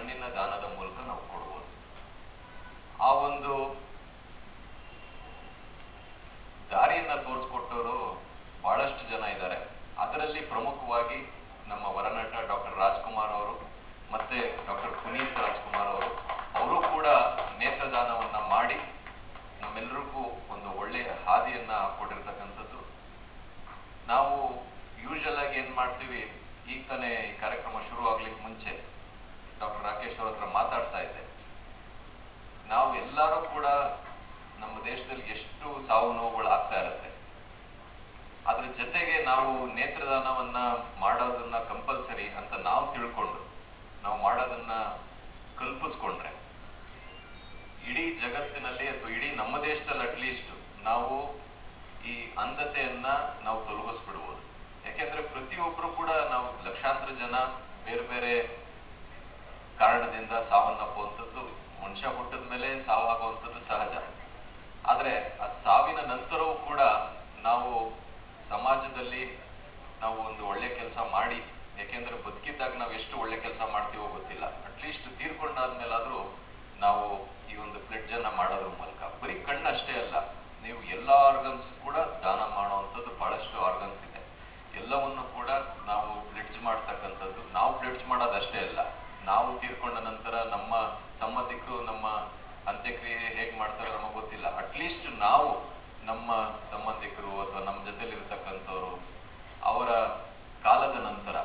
ಕಣ್ಣಿನ ದಾನದ ಮೂಲಕ ನಾವು ಕೊಡ್ಬೋದು. ಆ ಒಂದು ದಾರಿಯನ್ನ ತೋರಿಸ್ಕೊಟ್ಟವರು ಬಹಳಷ್ಟು ಜನ ಇದ್ದಾರೆ. ಅದರಲ್ಲಿ ಪ್ರಮುಖವಾಗಿ ನಮ್ಮ ವರನಟ ಡಾಕ್ಟರ್ ರಾಜ್ಕುಮಾರ್ ಅವರು ಮತ್ತೆ ಡಾಕ್ಟರ್ ಪುನೀತ್ ರಾಜ್ಕುಮಾರ್ ಅವರು ಅವರು ಕೂಡ ನೇತ್ರದಾನವನ್ನ ಮಾಡಿ ನಮ್ಮೆಲ್ಲರಿಗೂ ಒಂದು ಒಳ್ಳೆಯ ಹಾದಿಯನ್ನ ಕೊಟ್ಟಿರ್ತಕ್ಕಂಥದ್ದು. ನಾವು ಯೂಶಲ್ ಆಗಿ ಏನ್ ಮಾಡ್ತೀವಿ, ಈಗ ತಾನೇ ಈ ರಾಕೇಶ್ ಹತ್ರ ಮಾತಾಡ್ತಾ ಇದ್ದೆ. ನಾವು ಎಲ್ಲರೂ ಕೂಡ ನಮ್ಮ ದೇಶದಲ್ಲಿ ಎಷ್ಟು ಸಾವು ನೋವುಗಳು ಆಗ್ತಾ ಇರುತ್ತೆ. ಅದ್ರ ಜೊತೆಗೆ ನಾವು ನೇತ್ರದಾನವನ್ನ ಮಾಡೋದನ್ನ ಕಂಪಲ್ಸರಿ ಅಂತ ನಾವು ತಿಳ್ಕೊಂಡು, ನಾವು ಮಾಡೋದನ್ನ ಕಲ್ಪಿಸ್ಕೊಂಡ್ರೆ, ಇಡೀ ಜಗತ್ತಿನಲ್ಲಿ ಅಥವಾ ಇಡೀ ನಮ್ಮ ದೇಶದಲ್ಲಿ ಅಟ್ಲೀಸ್ಟ್ ನಾವು ಈ ಅಂಧತೆಯನ್ನ ನಾವು ತೊಲಗಿಸ್ಬಿಡ್ಬೋದು. ಯಾಕೆಂದ್ರೆ ಪ್ರತಿಯೊಬ್ರು ಕೂಡ ನಾವು ಲಕ್ಷಾಂತರ ಜನ ಬೇರೆ ಬೇರೆ ಕಾರಣದಿಂದ ಸಾವನ್ನಪ್ಪುವಂಥದ್ದು ಮನುಷ್ಯ ಹುಟ್ಟಿದ ಮೇಲೆ ಸಾವಾಗುವಂಥದ್ದು ಸಹಜ. ಆದರೆ ಆ ಸಾವಿನ ನಂತರವೂ ಕೂಡ ನಾವು ಸಮಾಜದಲ್ಲಿ ನಾವು ಒಂದು ಒಳ್ಳೆ ಕೆಲಸ ಮಾಡಿ, ಯಾಕೆಂದ್ರೆ ಬದುಕಿದ್ದಾಗ ನಾವು ಎಷ್ಟು ಒಳ್ಳೆ ಕೆಲಸ ಮಾಡ್ತೀವೋ ಗೊತ್ತಿಲ್ಲ. ಅಟ್ಲೀಸ್ಟ್ ತೀರ್ಕೊಂಡಾದ್ಮೇಲಾದ್ರೂ ನಾವು ಈ ಒಂದು ಪ್ಲೆಡ್ಜ್ ಅನ್ನ ಮಾಡೋದ್ರ ಮೂಲಕ. ಬರೀ ಕಣ್ಣಷ್ಟೇ ಅಲ್ಲ, ನೀವು ಎಲ್ಲ ಆರ್ಗನ್ಸ್ ಕೂಡ ದಾನ ಮಾಡುವಂಥದ್ದು ಬಹಳಷ್ಟು ಆರ್ಗನ್ಸ್ ಇದೆ ಎಲ್ಲವನ್ನು ಕೂಡ ನಾವು ಪ್ಲೆಡ್ಜ್ ಮಾಡ್ತಕ್ಕಂಥದ್ದು ನಾವು ಪ್ಲೆಡ್ಜ್ ಮಾಡೋದಷ್ಟೇ ಅಲ್ಲ ನಾವು ತೀರ್ಕೊಂಡ ನಂತರ ನಮ್ಮ ಸಂಬಂಧಿಕರು ನಮ್ಮ ಅಂತ್ಯಕ್ರಿಯೆ ಹೇಗೆ ಮಾಡ್ತಾರೋ ನಮಗೆ ಗೊತ್ತಿಲ್ಲ ಅಟ್ಲೀಸ್ಟ್ ನಾವು ನಮ್ಮ ಸಂಬಂಧಿಕರು ಅಥವಾ ನಮ್ಮ ಜೊತೆಲಿರ್ತಕ್ಕಂಥವ್ರು ಅವರ ಕಾಲದ ನಂತರ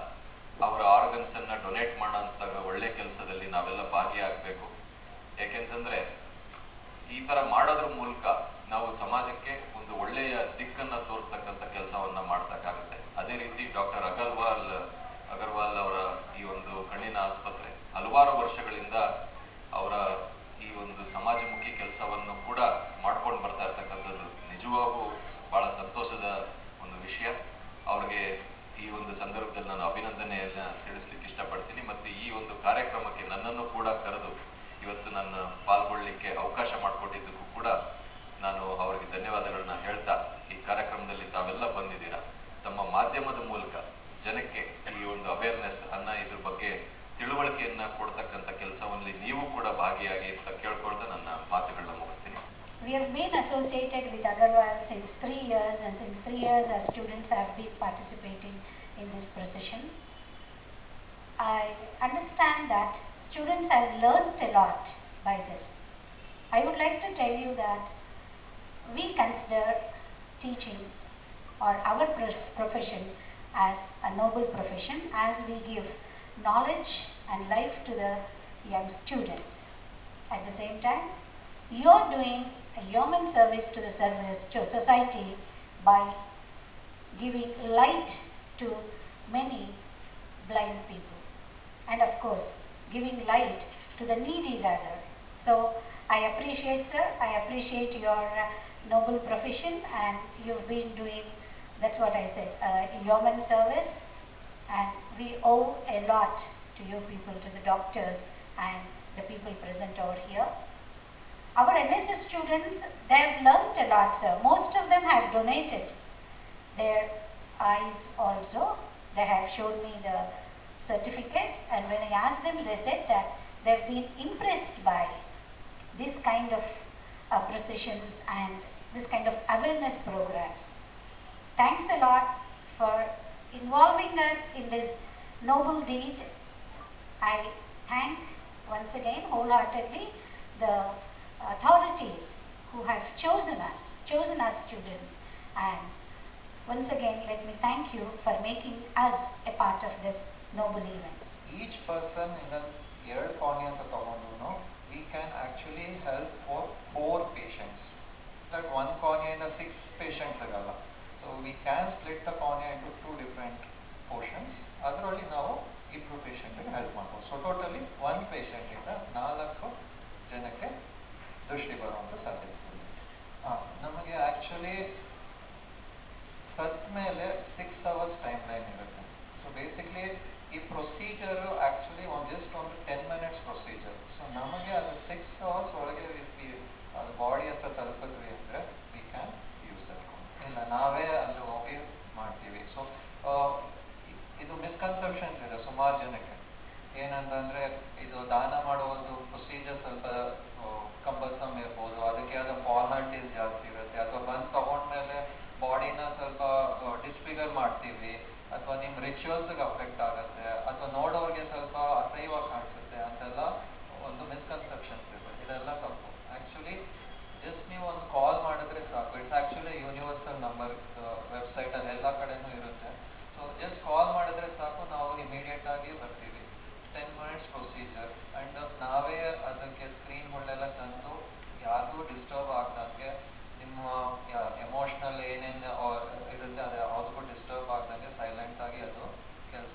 ಅವರ ಆರ್ಗನ್ಸ್ ಅನ್ನ ಡೊನೇಟ್ ಮಾಡೋಂಥ ಒಳ್ಳೆ ಕೆಲಸದಲ್ಲಿ ನಾವೆಲ್ಲ ಭಾಗಿಯಾಗಬೇಕು. ಯಾಕೆಂತಂದ್ರೆ ಈ ತರ ಮಾಡೋದ್ರ ಮೂಲಕ ನಾವು ಸಮಾಜಕ್ಕೆ ಒಂದು ಒಳ್ಳೆಯ ದಿಕ್ಕನ್ನ ತೋರಿಸ್ತಕ್ಕಂಥ ಕೆಲಸವನ್ನ ಮಾಡ್ತಕ್ಕಾಗುತ್ತೆ. ಅದೇ ರೀತಿ ಡಾಕ್ಟರ್ ಅಗರ್ವಾಲ್ ಅಗರ್ವಾಲ್ ಅವರ ಈ ಒಂದು ಕಣ್ಣಿನ ಆಸ್ಪತ್ರೆ ಹಲವಾರು ವರ್ಷಗಳಿಂದ ಅವರ ಈ ಒಂದು ಸಮಾಜಮುಖಿ ಕೆಲಸವನ್ನು ಕೂಡ ಮಾಡ್ಕೊಂಡು ಬರ್ತಾ ಇರ್ತಕ್ಕಂಥದ್ದು ನಿಜವಾಗೂ ಬಹಳ ಸಂತೋಷದ ಒಂದು ವಿಷಯ. ಅವ್ರಿಗೆ ಈ ಒಂದು ಸಂದರ್ಭದಲ್ಲಿ ನಾನು ಅಭಿನಂದನೆಯನ್ನ ತಿಳಿಸ್ಲಿಕ್ಕೆ ಇಷ್ಟಪಡ್ತೀನಿ. ಮತ್ತೆ ಈ ಒಂದು ಕಾರ್ಯಕ್ರಮಕ್ಕೆ ನನ್ನನ್ನು ಕೂಡ ಕರೆದು ಇವತ್ತು ನನ್ನ ಪಾಲ್ಗೊಳ್ಳಲಿಕ್ಕೆ ಅವಕಾಶ ಮಾಡಿಕೊಟ್ಟಿದ್ದಕ್ಕೂ ಕೂಡ ನಾನು ಅವರಿಗೆ ಧನ್ಯವಾದಗಳನ್ನ ಹೇಳ್ತಾ ಈ ಕಾರ್ಯಕ್ರಮದಲ್ಲಿ ತಾವೆಲ್ಲ ಬಂದಿದ್ದೀರಾ. ತಮ್ಮ ಮಾಧ್ಯಮದ ಮೂಲಕ ಜನಕ್ಕೆ ಈ ಒಂದು ಅವೇರ್ನೆಸ್ ಅನ್ನ ಇದ್ರ ಬಗ್ಗೆ ತಿಳುವಳಿಕೆಯನ್ನ ಕೊಡ್ತಕ್ಕಂಥ ಕೆಲಸವನ್ನು ನೀವು ಕೂಡ ಭಾಗಿಯಾಗಿ ಅಂತ ಕೇಳ್ಕೊಳ್ತಾ ನನ್ನ ಮಾತುಗಳನ್ನ ಮುಗಿಸ್ತೀನಿ. We have been associated with Agarwal since three years, and since three years, our students have been participating in this procession. I understand that students have learnt a lot by this. I would like to tell you that we consider teaching or our profession as a noble profession as we give knowledge and life to the young students. At the same time, you are doing a human service to the service to society by giving light to many blind people. And of course giving light to the needy rather. So i appreciate sir i appreciate your uh, noble profession and you've been doing that's what i said uh, human service and we owe a lot to you people to the doctors and the people present over here our NSS students, they have learnt a lot, sir. Most of them have donated their eyes also. They have shown me the certificates, and when I asked them, they said that they've been impressed by this kind of uh, processions and this kind of awareness programs. Thanks a lot for involving us in this noble deed. I thank once again wholeheartedly the authorities who have chosen us, chosen our students, and once again let me thank you for making us a part of this noble event. Each person in ಎರಡು ಕಾನಿ ಅಂತ ತಗೊಂಡು we can actually help for four patients that one ಕಾನಿಯಿಂದ six patients ಇರಲ್ಲ so we can split the cornea into two different portions ಅದರಲ್ಲಿ ನಾವು ಇಬ್ಬರು ಪೇಷಂಟಿಗೆ help ಮಾಡ್ಬೋದು so totally one ಪೇಷಂಟಿಂದ ನಾಲ್ಕು ಸತ್ ಮೇಲೆ ಸಿಕ್ಸ್ ಅವರ್ಸ್ ಟೈಮ್ ಲೈನ್ ಇರುತ್ತೆ. ಸೊ ಬೇಸಿಕ್ಲಿ ಈ ಪ್ರೊಸೀಜರ್ ಆ್ಯಕ್ಚುಲಿ ಒಂದು ಜಸ್ಟ್ ಒಂದು ಟೆನ್ ಮಿನಿಟ್ಸ್ ಪ್ರೊಸೀಜರ್ ಸೊ ನಮಗೆ ಅದು ಸಿಕ್ಸ್ ಅವರ್ಸ್ ಒಳಗೆ ಅದು ಬಾಡಿ ಹತ್ರ ತಲುಪಿದ್ವಿ ಅಂದರೆ ವಿ ಕ್ಯಾನ್ ಯೂಸ್ ಇಲ್ಲ, ನಾವೇ ಅಲ್ಲಿ ಹೋಗಿ ಮಾಡ್ತೀವಿ. ಸೊ ಇದು ಮಿಸ್ಕನ್ಸೆಪ್ಷನ್ಸ್ ಇದೆ ಸುಮಾರು ಜನಕ್ಕೆ. ಏನಂತಂದ್ರೆ, ಇದು ದಾನ ಮಾಡೋ ಒಂದು ಪ್ರೊಸೀಜರ್ ಸ್ವಲ್ಪ ಕಂಬಸಮ್ ಇರ್ಬೋದು. ಅದಕ್ಕೆ ಆದ ಫಾರ್ಮಾಲಿಟೀಸ್ ಜಾಸ್ತಿ ಇರುತ್ತೆ. ಅಥವಾ ಬಂದು ತಗೊಂಡ್ಮೇಲೆ ಬಾಡಿನ ಸ್ವಲ್ಪ ಡಿಸ್ಫಿಗರ್ ಮಾಡ್ತೀವಿ, ಅಥವಾ ನಿಮ್ಮ ರಿಚುವಲ್ಸ್ಗೆ ಅಫೆಕ್ಟ್ ಆಗುತ್ತೆ, ಅಥವಾ ನೋಡೋರಿಗೆ ಸ್ವಲ್ಪ ಅಸಹ್ಯವಾಗಿ ಕಾಣಿಸುತ್ತೆ ಅಂತೆಲ್ಲ ಒಂದು ಮಿಸ್ಕನ್ಸೆಪ್ಷನ್ಸ್ ಇದೆ ಇದೆಲ್ಲ ತಪ್ಪು. ಆ್ಯಕ್ಚುಲಿ ಜಸ್ಟ್ ನೀವು ಒಂದು ಕಾಲ್ ಮಾಡಿದ್ರೆ ಸಾಕು. ಇಟ್ಸ್ ಆ್ಯಕ್ಚುಲಿ ಯೂನಿವರ್ಸಲ್ ನಂಬರ್ ವೆಬ್ಸೈಟಲ್ಲಿ ಎಲ್ಲ ಕಡೆನೂ ಇರುತ್ತೆ. ಸೊ ಜಸ್ಟ್ ಕಾಲ್ ಮಾಡಿದ್ರೆ ಸಾಕು, ನಾವು ಇಮಿಡಿಯೇಟ್ ಆಗಿ ಬರ್ತೀವಿ. ಟೆನ್ ಮಿನಿಟ್ಸ್ ಪ್ರೊಸೀಜರ್ ಆ್ಯಂಡ್ ನಾವೇ ಅದಕ್ಕೆ ಸ್ಕ್ರೀನ್ಗಳನ್ನೆಲ್ಲ ತಂದು, ಯಾರಿಗೂ ಡಿಸ್ಟರ್ಬ್ ಆಗ್ದಂಗೆ ನಿಮ್ಮ ಎಮೋಷ್ನಲ್ ಏನೇನು ಇರುತ್ತೆ ಅದು ಯಾವುದಕ್ಕೂ ಡಿಸ್ಟರ್ಬ್ ಆಗ್ದಂಗೆ ಸೈಲೆಂಟಾಗಿ ಅದು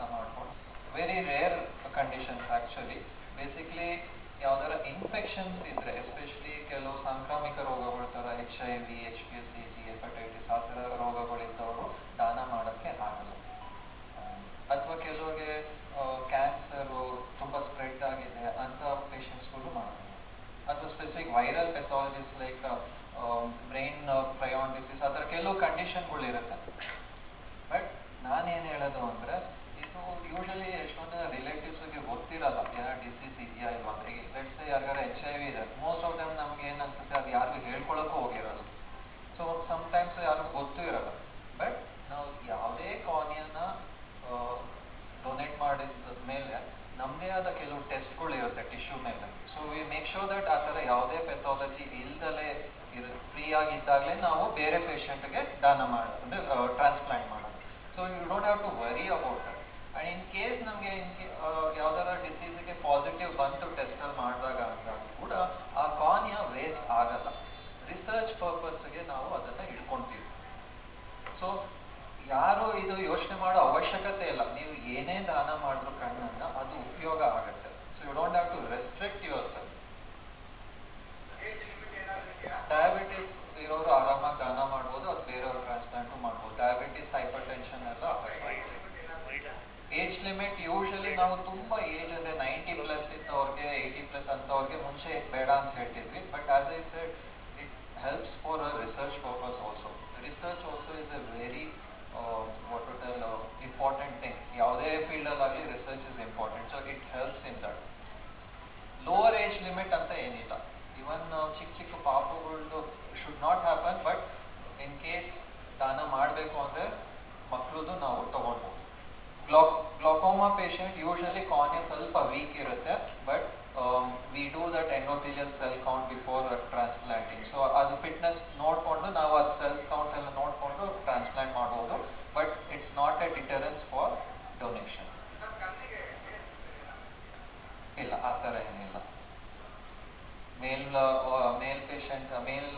ಕೆಲಸ ಮಾಡ್ಕೊಂಡು very rare conditions actually basically ಯಾವ್ದಾರ ಇನ್ಫೆಕ್ಷನ್ಸ್ ಇದ್ರೆ ಎಸ್ಪೆಷಲಿ ಕೆಲವು ಸಾಂಕ್ರಾಮಿಕ ರೋಗಗಳ ಥರ H I V H P S C G hepatitis ಆ ಥರ ರೋಗಗಳಿದ್ದವರು ದಾನ ಮಾಡೋಕ್ಕೆ ಆಗಲ್ಲ. ಯಾರಿಗಾರ ಎಚ್ ಐ ವಿ ಇದೆ ಮೋಸ್ಟ್ ಆಫ್ ದಮ್ ನಮ್ಗೆ ಏನು ಅನ್ಸುತ್ತೆ ಅದು ಯಾರಿಗೂ ಹೇಳ್ಕೊಳಕ್ಕೂ ಹೋಗಿರಲ್ಲ. ಸೊ ಸಮಟೈಮ್ಸ್ ಯಾರು ಗೊತ್ತೂ ಇರಲ್ಲ. ಬಟ್ ನಾವು ಯಾವುದೇ ಕಾನಿಯನ್ನ ಡೊನೇಟ್ ಮಾಡಿದ ಮೇಲೆ ನಮ್ಮದೇ ಆದ ಕೆಲವು ಟೆಸ್ಟ್ಗಳು ಇರುತ್ತೆ ಟಿಶ್ಯೂ ಮೇಲೆ. So we make sure that ಆ ಥರ ಯಾವುದೇ ಪೆಥಾಲಜಿ ಇಲ್ದಲೇ ಇರ ಫ್ರೀ ಆಗಿದ್ದಾಗಲೇ ನಾವು ಬೇರೆ ಪೇಷಂಟ್ಗೆ ದಾನ ಮಾಡೋದು ಟ್ರಾನ್ಸ್ಪ್ಲಾಂಟ್ ಮಾಡೋದು so you don't have to worry about that and in case ನಮಗೆ ಇನ್ ಯಾವ್ದಾರ ಡಿಸೀಸಿಗೆ ಪಾಸಿಟಿವ್ ಬಂತು ಟೆಸ್ಟಲ್ಲಿ ಮಾಡಿದಾಗ ಅಂದಾಗ ಕೂಡ ಆ ಕಾನಿಯ ವೇಸ್ಟ್ ಆಗಲ್ಲ. ರಿಸರ್ಚ್ ಪರ್ಪಸ್ಗೆ ನಾವು ಅದನ್ನು ಇಟ್ಕೊಳ್ತೀವಿ ಸೊ ಯಾರು ಇದು ಯೋಚನೆ ಮಾಡೋ ಅವಶ್ಯಕತೆ ಇಲ್ಲ. ನೀವು ಏನೇ ದಾನ ಮಾಡಿದ್ರು ಕಣ್ಣನ್ನ ಅದು ಉಪಯೋಗ ಆಗುತ್ತೆ. So you don't have to restrict yourself diabetes ಇರೋರು ಆರಾಮಾಗಿ ದಾನ ಮಾಡ್ಬೋದು ಅದು ಬೇರೆಯವ್ರು ಟ್ರಾನ್ಸ್ಪ್ಲಾಂಟು ಮಾಡ್ಬೋದು ಡಯಾಬಿಟಿಸ್ ಹೈಪರ್ ಟೆನ್ಷನ್ ಎಲ್ಲ ಏಜ್ ಲಿಮಿಟ್ ಯೂಶಲಿ ನಾವು ತುಂಬಾ ಏಜ್ ಅಂದ್ರೆ ನೈಂಟಿ ಪ್ಲಸ್ ಇದ್ದವ್ರಿಗೆ ಏಯ್ಟಿ ಪ್ಲಸ್ ಅಂತವ್ರಿಗೆ ಮುಂಚೆ ಬೇಡ ಅಂತ ಹೇಳ್ತಿದ್ವಿ as I said it helps for a research purpose also research also is a very what to tell important thing ಯಾವುದೇ ಫೀಲ್ಡಲ್ಲಾಗಲಿ research is important so it helps in that lower age limit ಅಂತ ಏನಿಲ್ಲ. Even ಚಿಕ್ಕ ಚಿಕ್ಕ ಪಾಪುಗಳದ್ದು should not happen but in case ದಾನ ಮಾಡಬೇಕು ಅಂದರೆ ಮಕ್ಕಳದು ನಾವು ತಗೊಳ್ಬೋದು. ಗ್ಲಾಕ್ ಗ್ಲಾಕೋಮಾ ಪೇಷಂಟ್ ಯೂಶಲಿ ಕಾರ್ನಿಯಾ ಸ್ವಲ್ಪ ವೀಕ್ ಇರುತ್ತೆ but we do that endothelial cell count before transplanting so ಅದು ಫಿಟ್ನೆಸ್ ನೋಡಿಕೊಂಡು ನಾವು ಅದು ಸೆಲ್ಸ್ ಕೌಂಟ್ ಎಲ್ಲ ನೋಡಿಕೊಂಡು ಟ್ರಾನ್ಸ್ಪ್ಲಾಂಟ್ ಮಾಡ್ಬೋದು. But it's not a deterrence for donation ಇಲ್ಲ, ಆ ಥರ ಏನಿಲ್ಲ ಮೇಲ್ ಮೇಲ್ ಪೇಷಂಟ್ ಮೇಲ್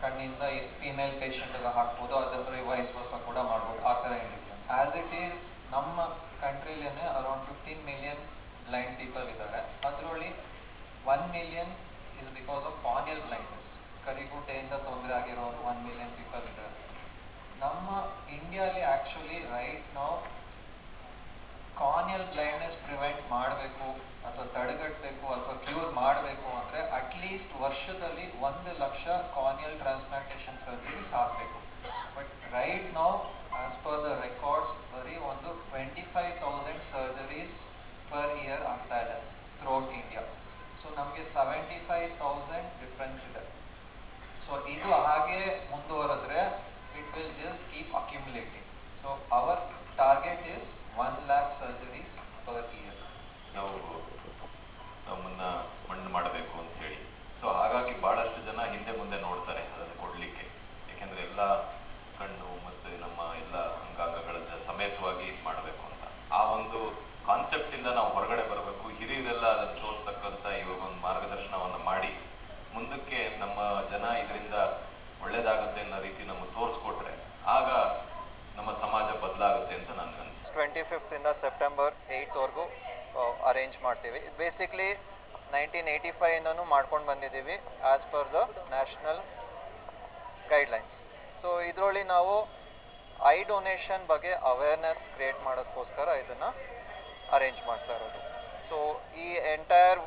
ಕಣ್ಣಿಂದ ಫಿಮೇಲ್ ಪೇಷಂಟ್ಗೆ ಹಾಕ್ಬೋದು. ಅದರ ವೈಸ್ ವರ್ಸ ಕೂಡ ಮಾಡ್ಬೋದು. ಆ ಥರ ಏನಿಲ್ಲ. ಆ್ಯಸ್ ಇಟ್ ಈಸ್ ನಮ್ಮ ಕಂಟ್ರಿಲೇನೆ around fifteen million blind people ಇದ್ದಾರೆ ಅದರಲ್ಲಿ one million is because of corneal blindness ಕರಿಗುಡ್ಡೆಯಿಂದ ತೊಂದರೆ ಆಗಿರೋರು ಒನ್ ಮಿಲಿಯನ್ ಪೀಪಲ್ ಇದ್ದಾರೆ. ನಮ್ಮ ಇಂಡಿಯಾಲಿ ಆ್ಯಕ್ಚುಲಿ ರೈಟ್ ನಾವು ಕಾರ್ನಿಯಲ್ ಬ್ಲೈಂಡ್ನೆಸ್ ಪ್ರಿವೆಂಟ್ ಮಾಡಬೇಕು ಅಥವಾ ತಡೆಗಟ್ಟಬೇಕು ಅಥವಾ ಕ್ಯೂರ್ ಮಾಡಬೇಕು ಅಂದರೆ ಅಟ್ಲೀಸ್ಟ್ ವರ್ಷದಲ್ಲಿ ಒಂದು ಲಕ್ಷ ಕಾರ್ನಿಯಲ್ ಟ್ರಾನ್ಸ್ಪ್ಲಾಂಟೇಷನ್ ಸರ್ಜರೀಸ್ ಆಗಬೇಕು ಬಟ್ ರೈಟ್ ನಾವು ಆಸ್ ಪರ್ ದ ರೆಕಾರ್ಡ್ಸ್ ಬರೀ ಒಂದು twenty five thousand surgeries year ಆಗ್ತಾ ಇದೆ ಥ್ರೂಔಟ್ ಇಂಡಿಯಾ ಸೊ ನಮಗೆ ಸೆವೆಂಟಿ ಫೈವ್ ತೌಸಂಡ್ ಡಿಫ್ರೆನ್ಸ್ ಇದೆ. ಸೊ ಇದು ಹಾಗೆ ಮುಂದುವರೆದ್ರೆ it will just keep accumulating so our target is one lakh surgeries per year ನಾವು ನಮ್ಮನ್ನ ಮಣ್ಣು ಮಾಡಬೇಕು ಅಂತ ಹೇಳಿ ಸೊ ಹಾಗಾಗಿ ಬಹಳಷ್ಟು ಜನ ಹಿಂದೆ ಮುಂದೆ ನೋಡ್ತಾರೆ ಅದನ್ನು ಕೊಡಲಿಕ್ಕೆ ಯಾಕೆಂದ್ರೆ ಎಲ್ಲ ಕಣ್ಣು ಮತ್ತು ನಮ್ಮ ಎಲ್ಲ ಅಂಗಾಂಗಗಳ ಜ ಸಮೇತವಾಗಿ ಮಾಡಬೇಕು ಅಂತ ಆ ಒಂದು ಕಾನ್ಸೆಪ್ಟ್ ಇಂದ ನಾವು ಹೊರಗಡೆ ಬರಬೇಕು ಹಿರಿಯರೆಲ್ಲ ಅದನ್ನು ತೋರಿಸ್ತಕ್ಕಂಥ ಇವಾಗ ಒಂದು ಮಾರ್ಗದರ್ಶನವನ್ನು ಮಾಡಿ ಮುಂದಕ್ಕೆ ನಮ್ಮ ಜನ ಇದರಿಂದ ಒಳ್ಳೇದಾಗುತ್ತೆ ಅನ್ನೋ ರೀತಿ ನಮಗೆ ತೋರಿಸ್ಕೊಟ್ರೆ ಆಗ ನಮ್ಮ ಸಮಾಜ ಬದಲಾಗುತ್ತೆ ಅಂತ ನನ್ಗನ್ಸುತ್ತೆ ಟ್ವೆಂಟಿ ಫಿಫ್ತಿಂದ ಸೆಪ್ಟೆಂಬರ್ ಏಯ್ಟ್ವರೆಗೂ ಅರೇಂಜ್ ಮಾಡ್ತೀವಿ. ಬೇಸಿಕ್ಲಿ ನೈನ್ಟೀನ್ ಏಯ್ಟಿ ಫೈವ್ನೂ ಮಾಡ್ಕೊಂಡು ಬಂದಿದ್ದೀವಿ as per the national guidelines so ಇದರಲ್ಲಿ ನಾವು ಐ ಡೊನೇಷನ್ ಬಗ್ಗೆ ಅವೇರ್ನೆಸ್ ಕ್ರಿಯೇಟ್ ಮಾಡೋದಕ್ಕೋಸ್ಕರ ಇದನ್ನು ಅರೇಂಜ್ ಮಾಡ್ತಾ ಇರೋದು. ಸೊ ಈ ಎಂಟೈರ್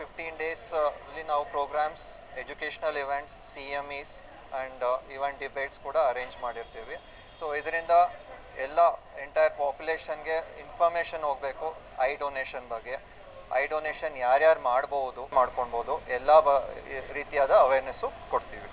ಫಿಫ್ಟೀನ್ ಡೇಸ್ ಅಲ್ಲಿ ನಾವು programmes educational events C M Es and event debates ಕೂಡ ಅರೇಂಜ್ ಮಾಡಿರ್ತೀವಿ. ಸೊ ಇದರಿಂದ ಎಲ್ಲ ಎಂಟೈರ್ ಪಾಪ್ಯುಲೇಷನ್ಗೆ ಇನ್ಫಾರ್ಮೇಷನ್ ಹೋಗಬೇಕು ಐ ಡೊನೇಷನ್ ಬಗ್ಗೆ. ಐ ಡೊನೇಷನ್ ಯಾರ್ಯಾರು ಮಾಡ್ಬೋದು, ಮಾಡ್ಕೊಳ್ಬೋದು, ಎಲ್ಲ ಬ ರೀತಿಯಾದ ಅವೇರ್ನೆಸ್ಸು ಕೊಡ್ತೀವಿ.